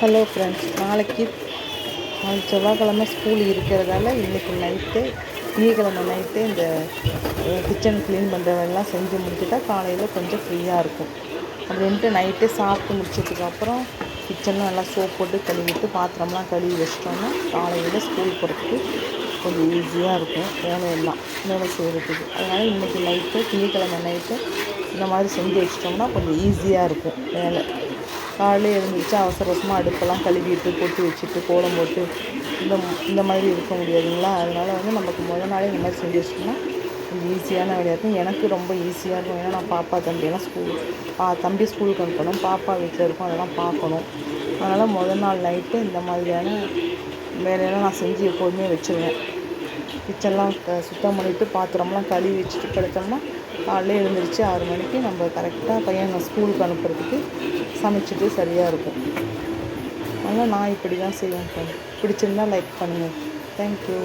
Hello friends நாளைக்கு நாளைக்கு செவ்வாய்க்கிழமை ஸ்கூல் இருக்கிறதால இன்றைக்கி நைட்டு திங்கக்கிழமை நைட்டு இந்த கிச்சன் க்ளீன் பண்ணுறதெல்லாம் செஞ்சு முடிச்சுட்டா காலையில் கொஞ்சம் ஃப்ரீயாக இருக்கும். அப்படின்ட்டு நைட்டு சாப்பிட்டு முடிச்சதுக்கப்புறம் கிச்சன்லாம் நல்லா சோப் போட்டு கழுவிட்டு பாத்திரம்லாம் கழுவி வச்சிட்டோம்னா காலையில் ஸ்கூல் போகிறதுக்கு கொஞ்சம் ஈஸியாக இருக்கும். வேலையெல்லாம் வேலை செய்கிறதுக்கு அதனால் இன்றைக்கி நைட்டு திங்கக்கிழமை நைட்டு இந்த மாதிரி செஞ்சு வச்சிட்டோம்னா கொஞ்சம் ஈஸியாக இருக்கும் வேலை. காலையில் எழுந்திரிச்சு அவசர அவசரமாக அடுப்பெல்லாம் கழுவிட்டு பொட்டு வச்சுட்டு கோலம் போட்டு இந்த இந்த மாதிரி இருக்க முடியாதுங்களா? அதனால் வந்து நமக்கு முதல் நாளே இந்த மாதிரி செஞ்சு வச்சிட்டோம்னா கொஞ்சம் ஈஸியான வேலையாக இருக்கும். எனக்கு ரொம்ப ஈஸியாக இருக்கும். ஏன்னா நான் பாப்பா தம்பியெல்லாம் ஸ்கூல் பா தம்பி ஸ்கூலுக்கு அனுப்பணும். பாப்பா வீட்டில் இருக்கும். அதெல்லாம் பார்க்கணும் அதனால் முதல் நாள் நைட்டு இந்த மாதிரியான வேலையெல்லாம் நான் செஞ்சு எப்போதுமே வச்சுருவேன். கிச்சன்லாம் சுத்தம் பண்ணிவிட்டு பாத்திரம்லாம் கழுவி வச்சுட்டு படுத்தோம்னா காலையில் எழுந்திரிச்சு ஆறு மணிக்கு நம்ம கரெக்டாக பையனை ஸ்கூலுக்கு அனுப்புறதுக்கு சமைச்சிட்டு சரியாக இருக்கும். அதனால் நான் இப்படி தான் செய்வேன் ஃப்ரெண்ட் பிடிச்சிருந்தா லைக் பண்ணுங்கள் தேங்க்யூ